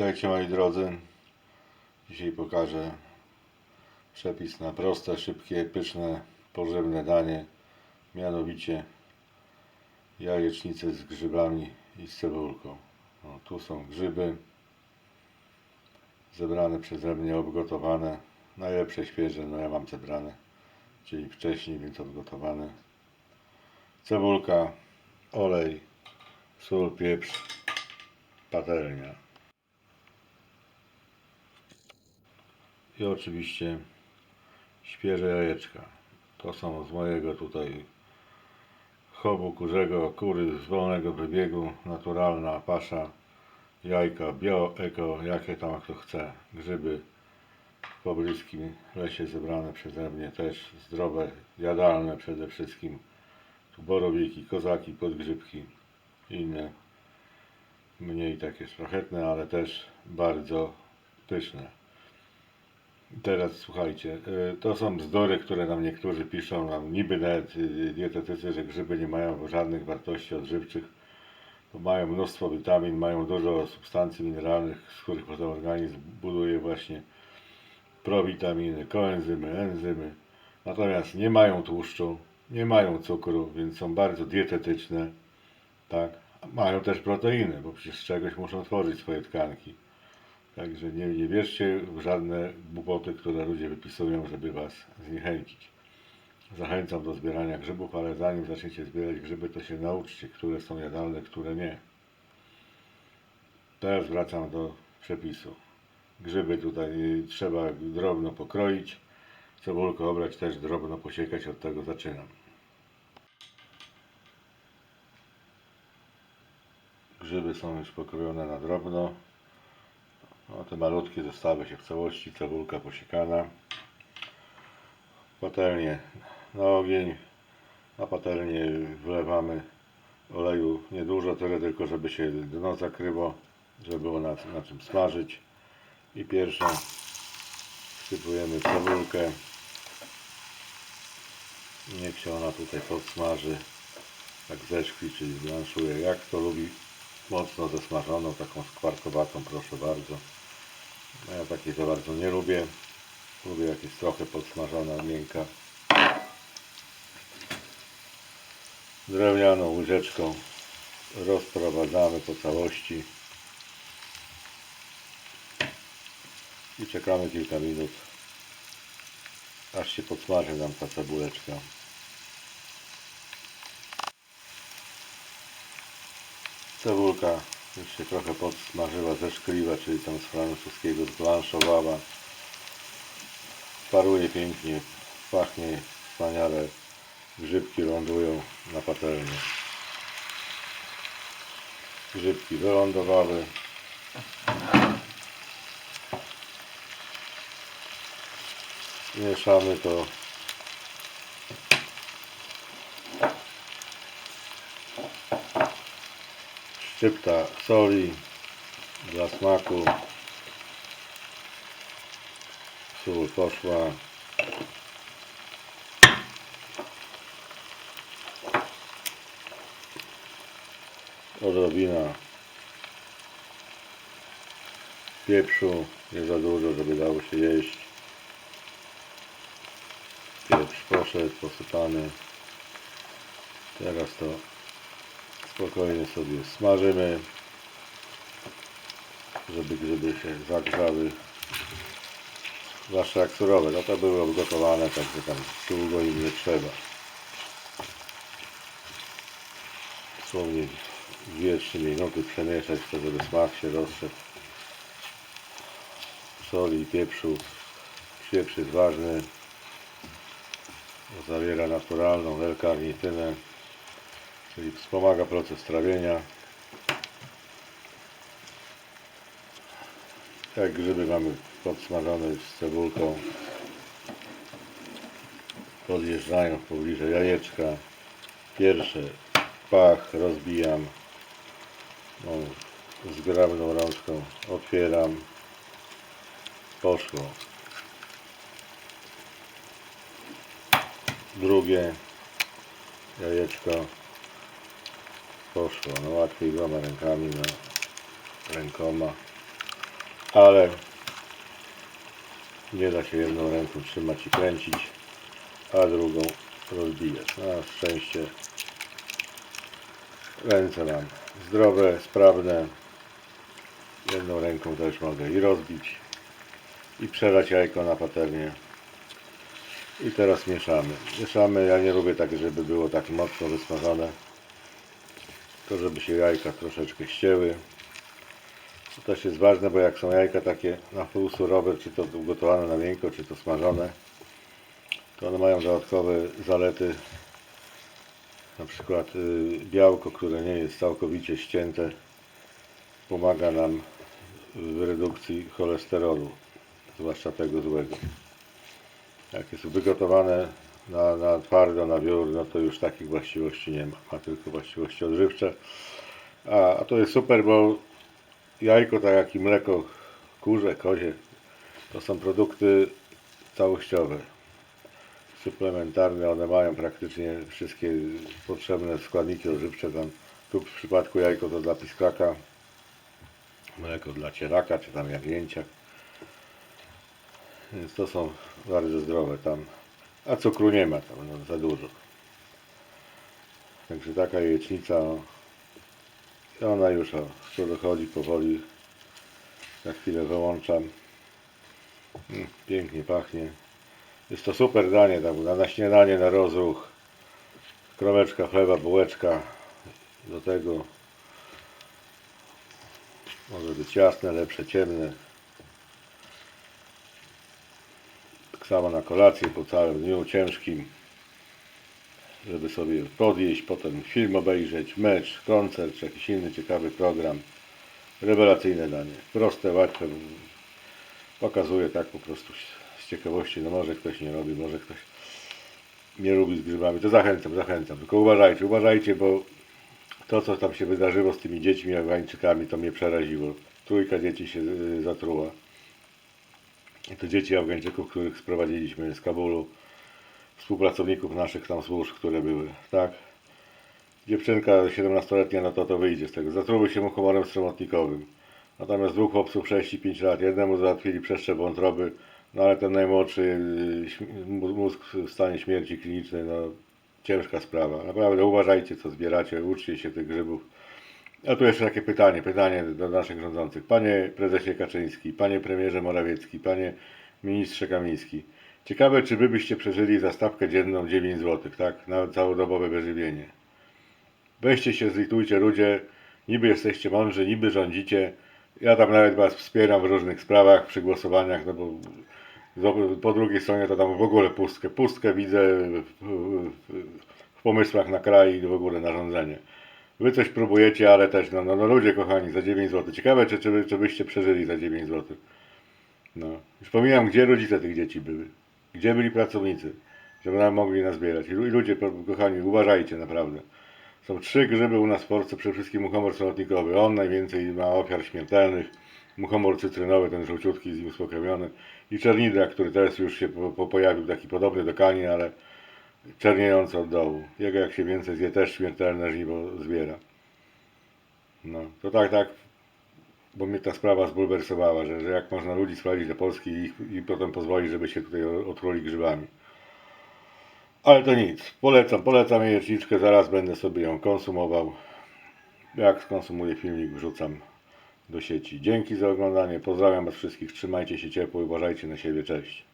Witajcie moi drodzy. Dzisiaj pokażę przepis na proste, szybkie, pyszne, pożywne danie. Mianowicie jajecznicę z grzybami i z cebulką. Tu są grzyby zebrane przeze mnie, obgotowane. Najlepsze świeże, no ja mam zebrane, czyli wcześniej, więc obgotowane. Cebulka, olej, sól, pieprz, patelnia. I oczywiście świeże jajeczka. To są z mojego tutaj chowu kurzego, kury z wolnego wybiegu, naturalna pasza, jajka, bio, eko, jakie tam kto chce, grzyby w pobliskim lesie zebrane przeze mnie, też zdrowe, jadalne przede wszystkim, tu borowiki, kozaki, podgrzybki i inne mniej takie szlachetne, ale też bardzo pyszne. Teraz słuchajcie, y, to są bzdury, które nam niektórzy piszą, nam niby nawet y, dietetycy, że grzyby nie mają żadnych wartości odżywczych, mają mnóstwo witamin, mają dużo substancji mineralnych, z których potem organizm buduje właśnie prowitaminy, koenzymy, enzymy. Natomiast nie mają tłuszczu, nie mają cukru, więc są bardzo dietetyczne, tak. Mają też proteiny, bo przecież z czegoś muszą tworzyć swoje tkanki. Także nie, nie wierzcie w żadne głupoty, które ludzie wypisują, żeby Was zniechęcić. Zachęcam do zbierania grzybów, ale zanim zaczniecie zbierać grzyby, to się nauczcie, które są jadalne, które nie. Teraz wracam do przepisu. Grzyby tutaj trzeba drobno pokroić, cebulkę obrać też drobno posiekać, od tego zaczynam. Grzyby są już pokrojone na drobno. No, te malutkie zostały się w całości, cebulka posiekana. Patelnię na ogień. Na patelnię wlewamy oleju niedużo, tyle tylko, żeby się dno zakryło, żeby było na, na czym smażyć. I pierwszą wsypujemy cebulkę. Niech się ona tutaj podsmaży, tak zeszkwi, czyli zblanszuje. Jak to lubi mocno zesmażoną, taką skwarkowatą, proszę bardzo. Ja takiej za bardzo nie lubię. Lubię jak jest trochę podsmażona, miękka. Drewnianą łyżeczką rozprowadzamy po całości. I czekamy kilka minut, aż się podsmaży nam ta cebuleczka. Cebulka już się trochę podsmażyła, zeszkliwa, czyli tam z francuskiego zblanszowała. Paruje pięknie, pachnie wspaniale. Grzybki lądują na patelni. Grzybki wylądowały. Mieszamy to szczypta soli dla smaku. Sól poszła. Odrobina pieprzu, nie za dużo, żeby dało się jeść. Pieprz poszedł, posypany. Teraz to spokojnie sobie smażymy, żeby grzyby się zagrzały. Zwłaszcza jak surowe, no to były obgotowane, także tam długo im nie trzeba. Dosłownie 2-3 minuty przemieszać to, żeby smak się rozszedł. Soli pieprzu. Pieprz jest ważny. Zawiera naturalną L-karnitynę czyli wspomaga proces trawienia. Jak grzyby mamy podsmażone z cebulką, podjeżdżają w pobliże jajeczka. Pierwsze pach rozbijam no, zgrabną rączką, otwieram. Poszło. Drugie jajeczko poszło. No łatwiej dwoma rękami, no rękoma. ale nie da się jedną ręką trzymać i kręcić, a drugą rozbijać. Na szczęście ręce mam zdrowe, sprawne. Jedną ręką też mogę i rozbić, i przelać jajko na patelnię. I teraz mieszamy. Mieszamy, ja nie lubię tak, żeby było tak mocno wysmażone. To żeby się jajka troszeczkę ścięły. To też jest ważne, bo jak są jajka takie na pół surowe, czy to ugotowane na miękko, czy to smażone, to one mają dodatkowe zalety. Na przykład y, białko, które nie jest całkowicie ścięte, pomaga nam w redukcji cholesterolu, zwłaszcza tego złego. Jak jest wygotowane na, na twardo, na wiór, no to już takich właściwości nie ma. Ma tylko właściwości odżywcze. A, a to jest super, bo jajko, tak jak i mleko kurze, kozie, to są produkty całościowe, suplementarne. One mają praktycznie wszystkie potrzebne składniki odżywcze. Tam, tu w przypadku jajko to dla piskraka, mleko dla cieraka, czy tam jagnięcia. Więc to są bardzo zdrowe tam. A cukru nie ma tam no, za dużo. Także taka jajecznica. O, i ona już o, tu dochodzi powoli. Za chwilę wyłączam. Mm, pięknie pachnie. Jest to super danie tam, na, na śniadanie, na rozruch. Kromeczka chleba, bułeczka. Do tego może być jasne, lepsze, ciemne. Samo na kolację po całym dniu ciężkim. Żeby sobie podjeść, potem film obejrzeć, mecz, koncert czy jakiś inny ciekawy program. Rewelacyjne danie. Proste, łatwe. Pokazuje tak po prostu z ciekawości. No może ktoś nie robi, może ktoś nie lubi z grzybami. To zachęcam, zachęcam. Tylko uważajcie, uważajcie, bo to, co tam się wydarzyło z tymi dziećmi Afgańczykami, to mnie przeraziło. Trójka dzieci się y, zatruła. To dzieci Afgańczyków, których sprowadziliśmy z Kabulu, współpracowników naszych tam służb, które były, tak? Dziewczynka 17-letnia, no to to wyjdzie z tego. Zatruły się mu humorem stromotnikowym. Natomiast dwóch chłopców 6 i 5 lat, jednemu załatwili przeszczep wątroby, no ale ten najmłodszy y, mózg w stanie śmierci klinicznej, no ciężka sprawa. Naprawdę uważajcie, co zbieracie, uczcie się tych grzybów. A tu jeszcze takie pytanie, pytanie do naszych rządzących. Panie prezesie Kaczyński, panie premierze Morawiecki, panie ministrze Kamiński. Ciekawe, czy wy byście przeżyli za stawkę dzienną 9 zł, tak? Na całodobowe wyżywienie. Weźcie się, zlitujcie ludzie, niby jesteście mądrzy, niby rządzicie. Ja tam nawet was wspieram w różnych sprawach, przy głosowaniach, no bo po drugiej stronie to tam w ogóle pustkę. Pustkę widzę w, w, w pomysłach na kraj i w ogóle na rządzenie. Wy coś próbujecie, ale też, no, no, no ludzie kochani, za 9 zł. Ciekawe, czy, czy, czy byście przeżyli za 9 zł. No. Już pomijam, gdzie rodzice tych dzieci były. Gdzie byli pracownicy, żeby nam mogli nazbierać. I lu- i ludzie, kochani, uważajcie naprawdę. Są trzy grzyby u nas w Polsce, przede wszystkim muchomor solotnikowy. On najwięcej ma ofiar śmiertelnych. Muchomor cytrynowy, ten żółciutki, z nim spokrewniony. I czernidra, który teraz już się po, po pojawił, taki podobny do kani, ale czerniejący od dołu. Jego jak się więcej zje, też śmiertelne żniwo zbiera. No, to tak, tak, bo mnie ta sprawa zbulwersowała, że, że jak można ludzi sprowadzić do Polski i, i potem pozwolić, żeby się tutaj otruli grzybami. Ale to nic. Polecam, polecam jajeczniczkę, zaraz będę sobie ją konsumował. Jak skonsumuję filmik, wrzucam do sieci. Dzięki za oglądanie, pozdrawiam Was wszystkich, trzymajcie się ciepło i uważajcie na siebie, cześć.